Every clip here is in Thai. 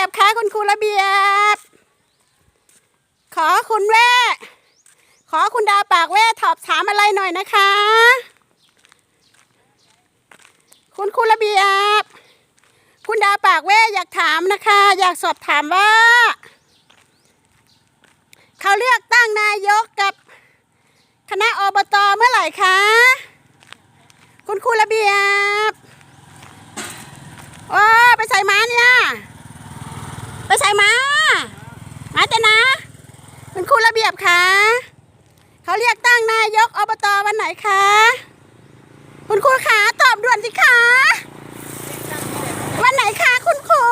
ยบคะคุณครูระเบียบ ขอคุณแว่ ขอคุณดาวปากแว่ตอบถามอะไรหน่อยนะคะ คุณครูระเบียบ คุณดาวปากแว่อยากถามนะคะ อยากสอบถามว่า เขาเลือกตั้งนายกกับคณะอบตเมื่อไหร่คะ คุณครูระเบียบ โอ้ ไปใส่ม้าเนี่ย ไปใส่มา มาจะนะ คุณครูระเบียบคะเขาเรียกตั้งนายกอบตวันไหนคะ คุณครูคะตอบด่วนสิคะวันไหนคะคุณครู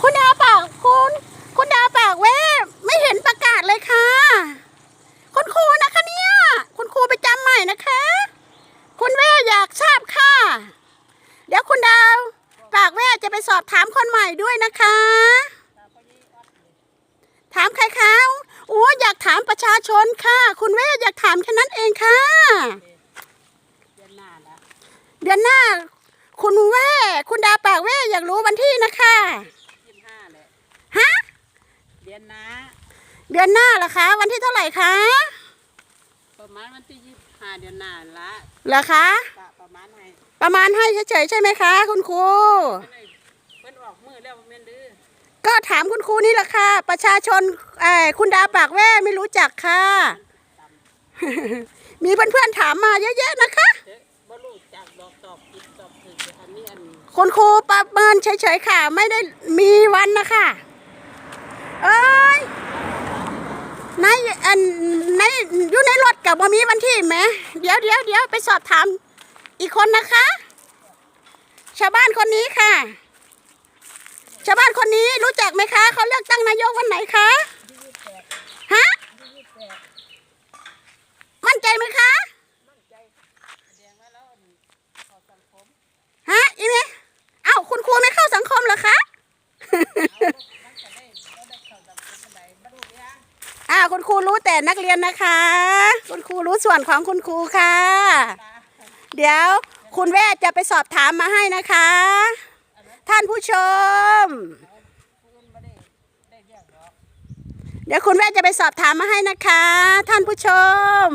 คุณดาวปากคุณ คุณดาวปากเว้ไม่เห็นประกาศเลยค่ะ คุณครูนะคะเนี่ย คุณครูไปจำใหม่นะคะ คุณแว่อยากทราบค่ะ เดี๋ยวคุณดาว ปากแว่จะไป สอบถามคนใหม่ด้วยนะคะ ถามใครคะโอ้อยากถามประชาชนค่ะ คุณแว่อยากถามแค่นั้นเองค่ะ เดือนหน้าละเดือนหน้า คุณแว่คุณดาวปากแว่อยากรู้วันที่นะคะยี่สิบห้าแหละฮะเดือนหน้าเดือนหน้าเหรอคะ วันที่เท่าไหร่คะประมาณวันที่ยี่สิบห้าเดือนหน้าละเหรอคะกะประมาณให้ประมาณให้เฉยๆใช่ไหมคะ คุณครูเพิ่นใแล้วแม่นดื้อก็ถามคุณครูนี่แหละค่ะ ประชาชนเอ่อคุณดาปากแว่ไม่รู้จักค่ะ มีเพื่อนๆถามมาเยอะแยะนะคะเจ๊บ่รู้จักดอกตอบผิดตอบถูกอันนี้อันคุณครูประเมินเฉยๆค่ะ ไม่ได้มีวันนะคะเอ้ยในอันในอยู่ในรถกับว่ามีวันที่ไหมเดี๋ยวเดี๋ยวเดี๋ยวไปสอบถามอีกคนนะคะ ชาวบ้านคนนี้ค่ะ ชาวบ้านคนนี้รู้จักไหมคะเขาเลือกตั้งนายกวันไหนคะฮะมั่นใจไหมคะแดงไว้แล้วอันเข้าสังคมฮะอีเมเอ้าคุณครูไม่เข้าสังคมเหรอคะอ่าคุณครูรู้แต่นักเรียนนะคะ คุณครูรู้ส่วนของคุณครูค่ะ เดี๋ยวคุณแว่จะไปสอบถามมาให้นะคะ ท่านผู้ชม เดี๋ยวคุณแม่จะไปสอบถามมาให้นะคะ ท่านผู้ชม